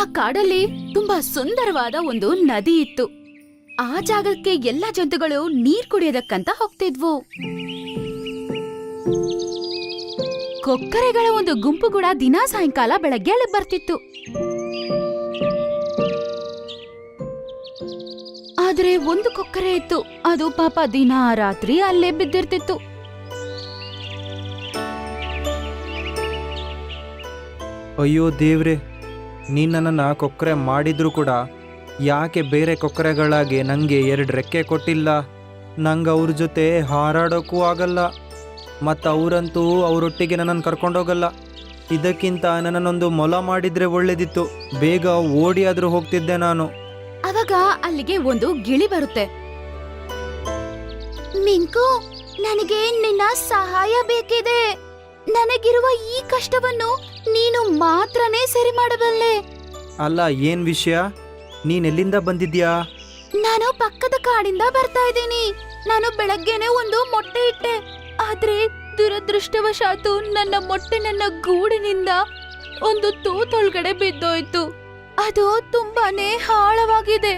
ಆ ಕಾಡಲ್ಲಿ ತುಂಬಾ ಸುಂದರವಾದ ಒಂದು ನದಿ ಇತ್ತು. ಆ ಜಾಗಕ್ಕೆ ಎಲ್ಲ ಜಂತುಗಳು ನೀರ್ ಕುಡಿಯೋದಕ್ಕಂತ ಹೋಗ್ತಿದ್ವು. ಕೊಕ್ಕರೆಗಳ ಒಂದು ಗುಂಪು ಕೂಡ ದಿನಾ ಸಾಯಂಕಾಲ ಬೆಳಗ್ಗೆ ಅಲ್ಲಿ ಬರ್ತಿತ್ತು. ಆದ್ರೆ ಒಂದು ಕೊಕ್ಕರೆ ಇತ್ತು. ಅದು ಪಾಪ ದಿನಾ ರಾತ್ರಿ ಅಲ್ಲೇ ಬಿದ್ದಿರ್ತಿತ್ತು. ಅಯ್ಯೋ ದೇವ್ರೆ ನೀನು ನನ್ನನ್ನು ಕೊಕ್ಕರೆ ಮಾಡಿದರೂ ಕೂಡ ಯಾಕೆ ಬೇರೆ ಕೊಕ್ಕರೆಗಳಾಗಿ ನನಗೆ ಎರಡು ರೆಕ್ಕೆ ಕೊಟ್ಟಿಲ್ಲ? ನಂಗೆ ಅವ್ರ ಜೊತೆ ಹಾರಾಡೋಕ್ಕೂ ಆಗಲ್ಲ. ಮತ್ತು ಅವರಂತೂ ಅವರೊಟ್ಟಿಗೆ ನನ್ನನ್ನು ಕರ್ಕೊಂಡೋಗಲ್ಲ. ಇದಕ್ಕಿಂತ ನನ್ನನ್ನೊಂದು ಮೊಲ ಮಾಡಿದರೆ ಒಳ್ಳೇದಿತ್ತು. ಬೇಗ ಓಡಿ ಆದರೂ ಹೋಗ್ತಿದ್ದೆ ನಾನು. ಅವಾಗ ಅಲ್ಲಿಗೆ ಒಂದು ಗಿಳಿ ಬರುತ್ತೆ. ಮಿಂಕು, ನನಗೆ ನಿನ್ನ ಸಹಾಯ ಬೇಕಿದೆ. ನನಗಿರುವ ಈ ಕಷ್ಟವನ್ನು ನೀನು ಮಾತ್ರನೇ ಸರಿ ಮಾಡಬಲ್ಲೆ. ಅಲ್ಲ ಏನು ವಿಷಯ? ನೀನೆಲ್ಲಿಂದ ಬಂದಿದ್ಯಾ? ನಾನು ಪಕ್ಕದ ಕಾಡಿಂದ ಬರ್ತಾ ಇದ್ದೀನಿ. ನಾನು ಬೆಳಗ್ಗೆನೆ ಒಂದು ಮೊಟ್ಟೆ ಇಟ್ಟೆ. ಆದ್ರೆ ದುರದೃಷ್ಟವಶಾತು ನನ್ನ ಮೊಟ್ಟೆ ನನ್ನ ಗೂಡಿನಿಂದ ಒಂದು ತೂತೊಳಗಡೆ ಬಿದ್ದೋಯ್ತು. ಅದು ತುಂಬಾನೇ ಆಳವಾಗಿದೆ.